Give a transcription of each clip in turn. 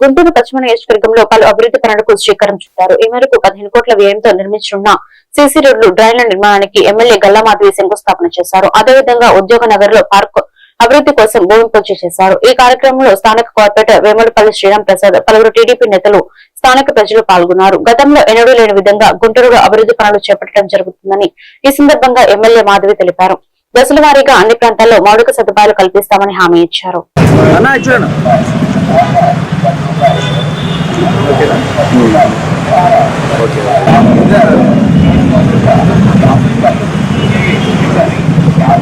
గుంటూరు పశ్చిమ నియోజకవర్గంలో పలు అభివృద్ధి పనులకు శ్రీకారం చుట్టారు. ఈ మేరకు పదిహేను కోట్ల వ్యయంతో నిర్మించనున్న సీసీ రోడ్లు డ్రైన్ల నిర్మాణానికి ఎమ్మెల్యే గల్లామాధవి శంకుస్థాపన చేశారు. అదేవిధంగా ఉద్యోగ నగర్లో పార్క్ అభివృద్ధి కోసం భూమి పూజ చేశారు. ఈ కార్యక్రమంలో స్థానిక కార్పొరేటర్ వేమడిపల్లి శ్రీరామ్ ప్రసాద్ పలువురు టీడీపీ నేతలు స్థానిక ప్రజలు పాల్గొన్నారు. గతంలో ఎన్నడూ లేని విధంగా గుంటూరులో అభివృద్ధి పనులు చేపట్టడం జరుగుతుందని ఈ సందర్భంగా ఎమ్మెల్యే మాధవి తెలిపారు. దశల వారీగా అన్ని ప్రాంతాల్లో మౌలిక సదుపాయాలు కల్పిస్తామని హామీ ఇచ్చారు.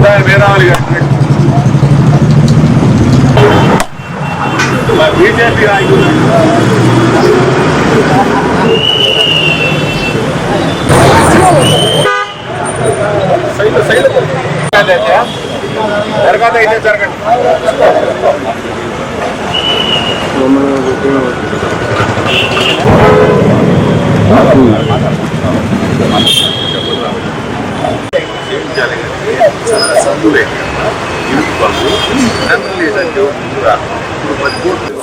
అన్నా చూడండి బీజేపీ నాయకులు సైడ్ సైడ్ జరగదు అయితే జరగండి సందులే ఇరుకు పనులు నన్ను లేదంటే ముందుగా ఇప్పుడు పది కోట్లు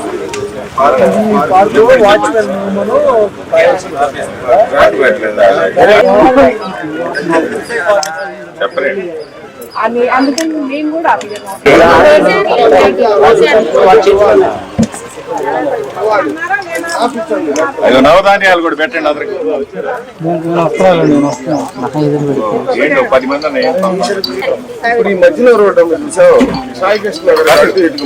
చెప్పలేదు అని అందుకని మేము కూడా అడిగాము. అయ్యో నవధాన్యాలు కూడా పెట్టండి అందరికి. ఏంటో పది మంది. ఇప్పుడు ఈ మధ్యలో రోడ్డు చూసావు? సాయి కృష్ణ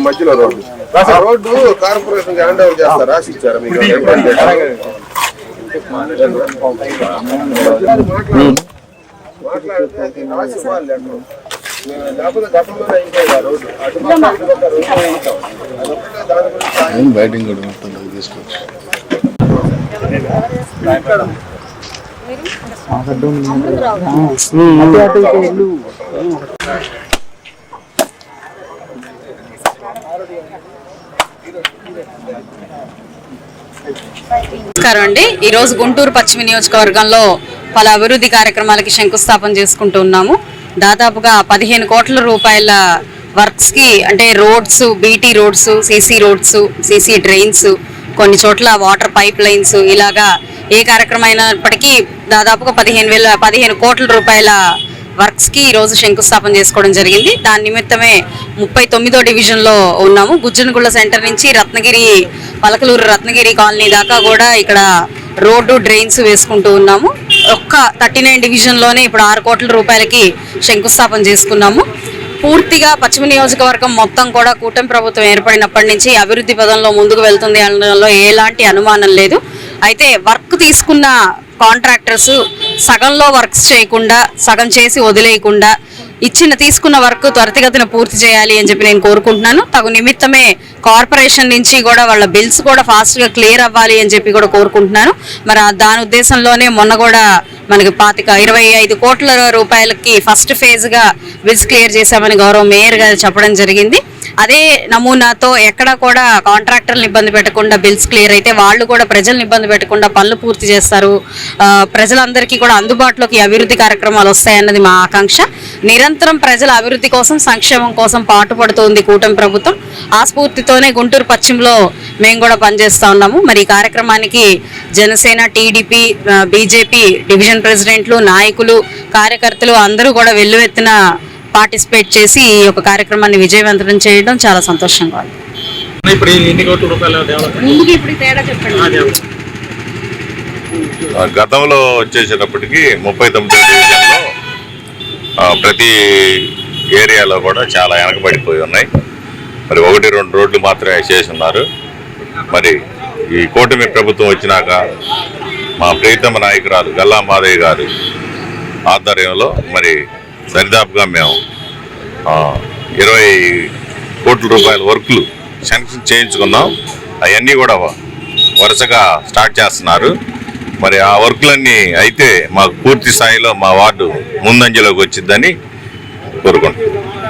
మధ్యలో రోడ్డు. ఆ రోడ్డు కార్పొరేషన్ హ్యాండ్ ఓవర్ చేస్తారు రాసి ఇచ్చారు మీకు. బ్యాటింగ్ కూడా మొత్తం తీసుకోవచ్చు నమస్కారం అండి. ఈరోజు గుంటూరు పశ్చిమ నియోజకవర్గంలో పలు అభివృద్ధి కార్యక్రమాలకి శంకుస్థాపన చేసుకుంటున్నాము దాదాపుగా పదిహేను కోట్ల రూపాయల వర్క్స్కి అంటే roads BT roads CC roads CC drains కొన్ని చోట్ల వాటర్ పైప్ లైన్స్ ఇలాగా ఏ కార్యక్రమం అయినప్పటికీ దాదాపుగా పదిహేను వేల పదిహేను కోట్ల రూపాయల వర్క్స్కి ఈరోజు రోజు శంకుస్థాపన చేసుకోవడం జరిగింది. దాని నిమిత్తమే ముప్పై తొమ్మిదో డివిజన్లో ఉన్నాము. గుజ్జనగుళ్ళ సెంటర్ నుంచి రత్నగిరి పలకలూరు రత్నగిరి కాలనీ దాకా కూడా ఇక్కడ రోడ్డు డ్రైన్స్ వేసుకుంటూ ఉన్నాము. ఒక్క థర్టీ నైన్ డివిజన్లోనే ఇప్పుడు ఆరు కోట్ల రూపాయలకి శంకుస్థాపన చేసుకున్నాము. పూర్తిగా పశ్చిమ నియోజకవర్గం మొత్తం కూడా కూటమి ప్రభుత్వం ఏర్పడినప్పటి నుంచి అభివృద్ధి పదంలో ముందుకు వెళ్తుంది అనడంలో ఎలాంటి అనుమానం లేదు. అయితే వర్క్ తీసుకున్న కాంట్రాక్టర్స్ సగంలో వర్క్స్ చేయకుండా సగం చేసి వదిలేయకుండా ఇచ్చిన తీసుకున్న వర్క్ త్వరితగతిన పూర్తి చేయాలి అని చెప్పి నేను కోరుకుంటున్నాను. తగు నిమిత్తమే కార్పొరేషన్ నుంచి కూడా వాళ్ళ బిల్స్ కూడా ఫాస్ట్గా క్లియర్ అవ్వాలి అని చెప్పి కూడా కోరుకుంటున్నాను. మరి దాని ఉద్దేశంలోనే మొన్న కూడా మనకి పాతిక ఇరవై ఐదు కోట్ల రూపాయలకి ఫస్ట్ ఫేజ్గా బిల్స్ క్లియర్ చేశామని గౌరవ మేయర్ గారు చెప్పడం జరిగింది. అదే నమూనాతో ఎక్కడ కూడా కాంట్రాక్టర్లు ఇబ్బంది పెట్టకుండా బిల్స్ క్లియర్ అయితే వాళ్ళు కూడా ప్రజలను ఇబ్బంది పెట్టకుండా పనులు పూర్తి చేస్తారు. ప్రజలందరికీ కూడా అందుబాటులోకి అభివృద్ధి కార్యక్రమాలు వస్తాయన్నది మా ఆకాంక్ష. నిరంతరం ప్రజల అభివృద్ధి కోసం సంక్షేమం కోసం పాటుపడుతోంది కూటమి ప్రభుత్వం. ఆ స్ఫూర్తితోనే గుంటూరు పశ్చిమలో మేము కూడా పనిచేస్తా ఉన్నాము. మరి ఈ కార్యక్రమానికి జనసేన టీడీపీ బీజేపీ డివిజన్ ప్రెసిడెంట్లు నాయకులు కార్యకర్తలు అందరూ కూడా వెల్లువెత్తిన పార్టిసిపేట్ చేసి ఈ యొక్క కార్యక్రమాన్ని విజయవంతం చేయడం చాలా సంతోషంగా ఉంది. గతంలో వచ్చేసినప్పటికీ ముప్పై తొమ్మిది ప్రతి ఏరియాలో కూడా చాలా వెనకబడిపోయి ఉన్నాయి. మరి ఒకటి రెండు రోడ్లు మాత్రమే చేసి ఉన్నారు. మరి ఈ కూటమి ప్రభుత్వం వచ్చినాక మా ప్రీతమ నాయకురాలు గల్లా మాదయ్య గారు ఆధ్వర్యంలో మరి దరిదాపుగా మేము ఇరవై కోట్ల రూపాయల వర్కులు శాంక్షన్ చేయించుకున్నాం. అవన్నీ కూడా వరుసగా స్టార్ట్ చేస్తున్నారు. మరి ఆ వర్క్లన్నీ అయితే మాకు పూర్తి స్థాయిలో మా వార్డు ముందంజలోకి వచ్చిందని కోరుకుంటున్నాం.